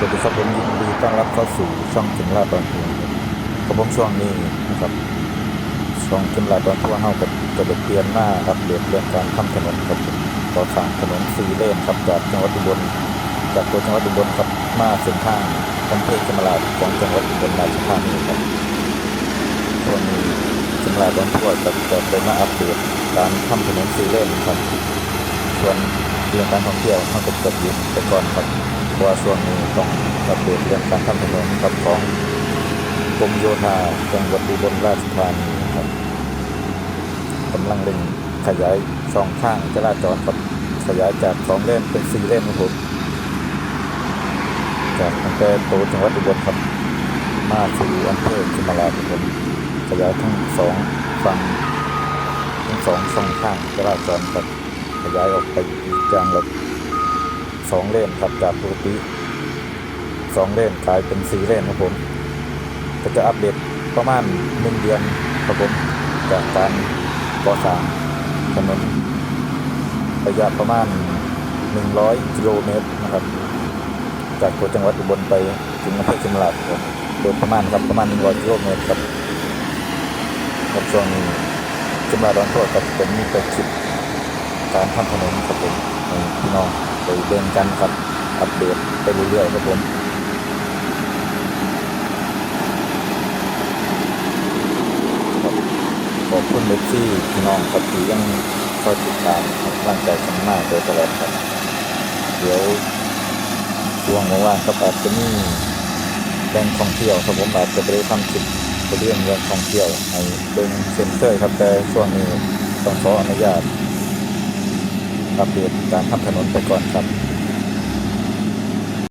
สวัสดีครับผมยินดีต้อนรับเข้าสู่ช่องจิมลาดอนทัวร์ครับผมช่วงนี้นะครับช่องจิมลาดอนทัวร์เฮาก็จะได้เปลี่ยนมาครับเปลี่ยนเรื่องการทำถนนครับผมก่อสางถนนสีเลนครับจากจังหวัดอุบลจากตัวจังหวัดอุบลครับมาเส้นทางกำแพงกำมะลาดของจังหวัดอุบลราชธานีครับช่วนี้จิมลาดอนทัวร์จะจะได้มาอัปเดตการทำถนนสีเลนครับส่วนเรื่องการท่องเที่ยวเขาจะเกิดอยู่แต่ก่อนครับ เพราะว่าช่วงนี้ต้องอัปเดเรื่องการทำถนนกับของกรมโยธาจังหวัดอุบลราชธานีครับกำลังเร่งขยายช่องทางจราจรครับขยายจากสองเลนเป็นสี่เลนครับผมจากตั้งแต่โตวจังหวัดอุบลครับมาสู่อำเภอจุมราครับผมขยายทั้งสองฝั่งทั้งสองช่องทางจราจรครับขยายออกไปอีกอย่างละ สองเลนครับจากปกติสองเลนกลายเป็นสี่เลนครับผมก็จะอัปเดตประมาณหนึ่งเดือนครับผมจากการก่อสร้างถนนระยะประมาณ 100 กิโลเมตรนะครับ จากตัวจังหวัดอุบลไปถึงอำเภอชิมราชครับโดยประมาณครับประมาณ 100 กิโลเมตรครับครับช่วงนี้ชิมราชดอนโทษครับเป็นมีแต่คลิปการทำถนนครับผมให้พี่น้อง ไปเดินกันครับ อัปเดตไปเรื่อยๆครับผมขอบคุณเบสซี่พี่น้องครับที่ยังคอยติดตามให้กำลังใจกันมากโดยตลอดครับ เดี๋ยวช่วงว่างๆครับอาจจะมีแหล่งท่องเที่ยวครับผมอาจจะไปได้ทำคลิปเรื่องเรื่งท่องเที่ยวให้เบิ่งเซ็นเซอร์ครับแต่ช่วงนี้ต้องขออนุญาต อัปเดตการทำถนนไปก่อนครับ